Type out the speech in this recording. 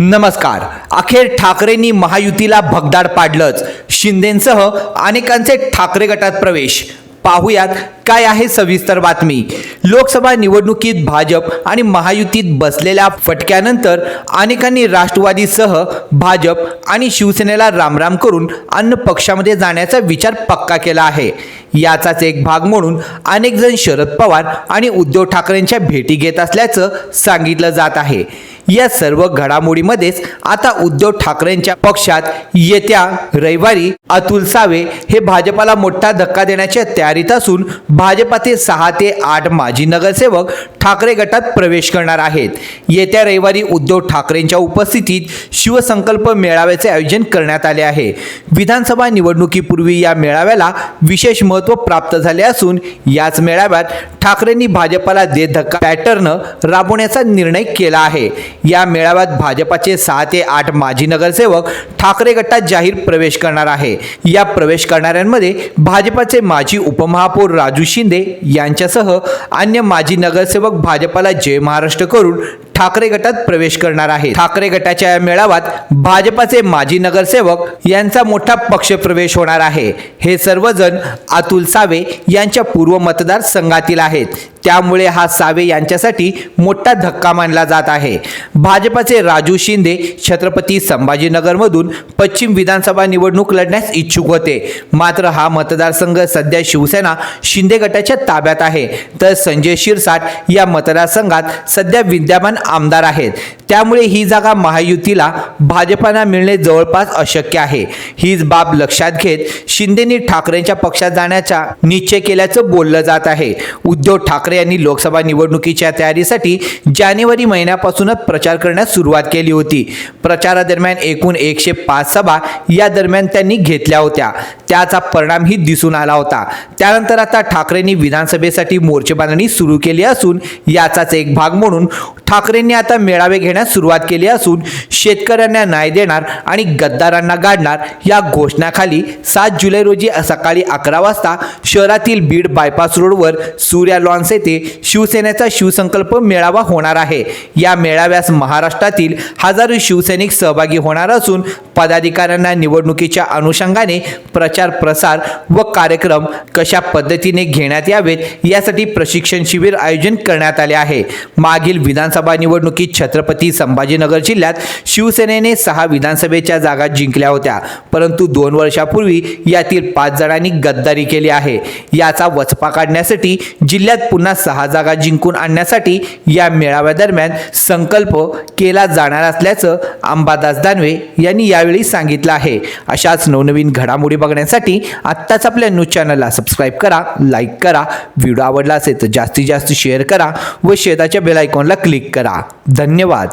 नमस्कार. अखेर ठाकरेंनी महायुतीला भगदाड पाडलंच. शिंदेंसह अनेकांचे ठाकरे गटात प्रवेश. पाहुयात काय आहे सविस्तर बातमी. लोकसभा निवडणुकीत भाजप आणि महायुतीत बसलेल्या फटक्यानंतर अनेकांनी राष्ट्रवादीसह भाजप आणि शिवसेनेला रामराम करून अन्न पक्षामध्ये जाण्याचा विचार पक्का केला आहे. याचाच एक भाग म्हणून अनेकजण शरद पवार आणि उद्धव ठाकरेंच्या भेटी घेत असल्याचं सांगितलं जात आहे. या सर्व घडामोडीमध्येच आता उद्धव ठाकरेंच्या पक्षात येत्या रविवारी अतुल सावे हे भाजपाला मोठा धक्का देण्याच्या तयारीत असून भाजपाचे सहा ते आठ माजी नगरसेवक ठाकरे गटात प्रवेश करणार आहेत. येत्या रविवारी उद्धव ठाकरेंच्या उपस्थितीत शिवसंकल्प मेळाव्याचे आयोजन करण्यात आले आहे. विधानसभा निवडणुकीपूर्वी या मेळाव्याला विशेष महत्त्व प्राप्त झाले असून याच मेळाव्यात ठाकरेंनी भाजपाला देत धक्का पॅटर्न राबवण्याचा निर्णय केला आहे. या मेळाव्यात भाजपाचे सहा ते आठ माजी नगरसेवक ठाकरे गटात जाहीर प्रवेश करणार आहे. या प्रवेश करणाऱ्यांमध्ये भाजपाचे माजी उपमहापौर राजू शिंदे यांच्यासह अन्य माजी नगरसेवक भाजपाला जय महाराष्ट्र करून ठाकरे गटात प्रवेश करणार आहे ठाकरे गटाच्या या मेळाव्यात भाजपाचे माजी नगरसेवक यांचा मोठा पक्षप्रवेश होणार आहे. हे सर्वजण अतुल सावे यांच्या पूर्व मतदारसंघातील आहेत. त्यामुळे हा सावे यांच्यासाठी मोठा धक्का मानला जात आहे. भाजपाचे राजू शिंदे छत्रपती संभाजीनगरमधून पश्चिम विधानसभा निवडणूक लढण्यास इच्छुक होते. मात्र हा मतदारसंघ सध्या शिवसेना शिंदे गटाच्या ताब्यात आहे. तर संजय शिरसाट या मतदारसंघात सध्या विद्यमान आमदार आहेत. त्यामुळे ही जागा महायुतीला भाजपाला मिळणे जवळपास अशक्य आहे. हीच बाब लक्षात घेत शिंदेनी ठाकरेंच्या पक्षात जाण्याचा निश्चय केल्याचं बोललं जात आहे. उद्धव ठाकरे यांनी लोकसभा निवडणुकीच्या तयारीसाठी जानेवारी महिन्यापासूनच प्रचार करण्यास सुरुवात केली होती. प्रचारादरम्यान एकूण एकशे पाच सभा या दरम्यान त्यांनी घेतल्या होत्या. त्याचा परिणामही दिसून आला होता. त्यानंतर आता ठाकरेंनी विधानसभेसाठी मोर्चेबांधणी सुरू केली असून याचाच एक भाग म्हणून ठाकरेंनी आता मेळावे घेण्यास सुरुवात केली असून शेतकऱ्यांना न्याय देणार आणि गद्दारांना गाडणार या घोषणाखाली सात जुलै रोजी सकाळी अकरा वाजता शहरातील बीड बायपास रोडवर सूर्या लॉन्स येथे शिवसेनेचा शिवसंकल्प मेळावा होणार आहे. या मेळाव्यास महाराष्ट्रातील हजारो शिवसैनिक सहभागी होणार असून पदाधिकाऱ्यांना निवडणुकीच्या अनुषंगाने प्रचार प्रसार व कार्यक्रम कशा पद्धतीने घेण्यात यावेत यासाठी प्रशिक्षण शिबिर आयोजन करण्यात आले आहे. मागील विधानसभा निवडणुकीत छत्रपती संभाजीनगर जिल्ह्यात शिवसेनेने सहा विधानसभेच्या जागा जिंकल्या होत्या परंतु दोन वर्षापूर्वी यातील पाच जणांनी गद्दारी केली आहे. याचा वचपा काढण्यासाठी जिल्ह्यात पुन्हा सहा जागा जिंकून आणण्यासाठी या मेळाव्यादरम्यान संकल्प केला जाणार असल्याचं अंबादास दानवे यांनी यावेळी सांगितलं आहे. अशाच नवनवीन घडामोडी बघण्यासाठी आत्ताच आपल्या न्यूज चॅनलला सबस्क्राईब करा लाईक करा व्हिडिओ आवडला असेल तर जास्तीत जास्त शेअर करा व शेताच्या बेल आयकॉनला क्लिक करा. धन्यवाद.